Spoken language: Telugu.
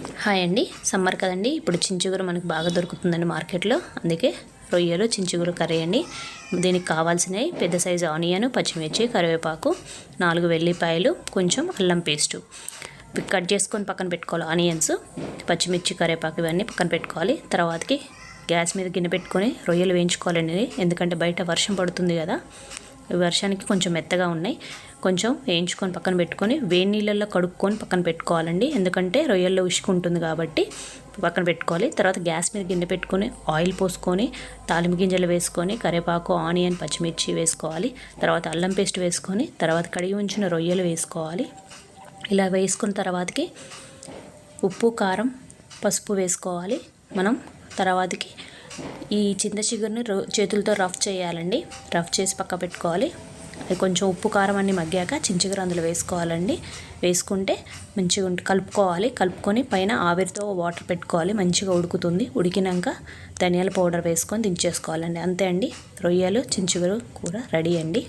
హాయ్ అండి. సమ్మర్ కదండి. ఇప్పుడు చించుగురు మనకు బాగా దొరుకుతుందండి మార్కెట్లో. అందుకే రొయ్యలు చించుగురు కర్రీ అండి. దీనికి కావాల్సినవి పెద్ద సైజు ఆనియన్ పచ్చిమిర్చి కరివేపాకు నాలుగు వెల్లిపాయలు కొంచెం అల్లం పేస్టు. కట్ చేసుకొని పక్కన పెట్టుకోవాలి ఆనియన్స్ పచ్చిమిర్చి కరివేపాకు ఇవన్నీ పక్కన పెట్టుకోవాలి. తర్వాతకి గ్యాస్ మీద గిన్నె పెట్టుకొని రొయ్యలు వేయించుకోవాలండి. ఎందుకంటే బయట వర్షం పడుతుంది కదా. వర్షానికి కొంచెం మెత్తగా ఉన్నాయి. కొంచెం వేయించుకొని పక్కన పెట్టుకొని వేడి నీళ్ళల్లో కడుక్కొని పక్కన పెట్టుకోవాలండి. ఎందుకంటే రొయ్యల్లో ఉంటుంది కాబట్టి పక్కన పెట్టుకోవాలి. తర్వాత గ్యాస్ మీద గిన్నె పెట్టుకొని ఆయిల్ పోసుకొని తాలింపు గింజలు వేసుకొని కరివేపాకు ఆనియన్ పచ్చిమిర్చి వేసుకోవాలి. తర్వాత అల్లం పేస్ట్ వేసుకొని తర్వాత కడిగి ఉంచిన రొయ్యలు వేసుకోవాలి. ఇలా వేసుకున్న తర్వాతకి ఉప్పు కారం పసుపు వేసుకోవాలి. మనం తర్వాతకి ఈ చింత చిగురుని చేతులతో రఫ్ చేయాలండి. రఫ్ చేసి పక్క పెట్టుకోవాలి. అది కొంచెం ఉప్పు కారం అన్ని మగ్గాక చించిగురు అందులో వేసుకోవాలండి. వేసుకుంటే మంచిగా కలుపుకోవాలి. కలుపుకొని పైన ఆవిరితో వాటర్ పెట్టుకోవాలి. మంచిగా ఉడుకుతుంది. ఉడికినాక ధనియాల పౌడర్ వేసుకొని దించేసుకోవాలండి. అంతే అండి. రొయ్యలు చించిగురు కూర రెడీ అండి.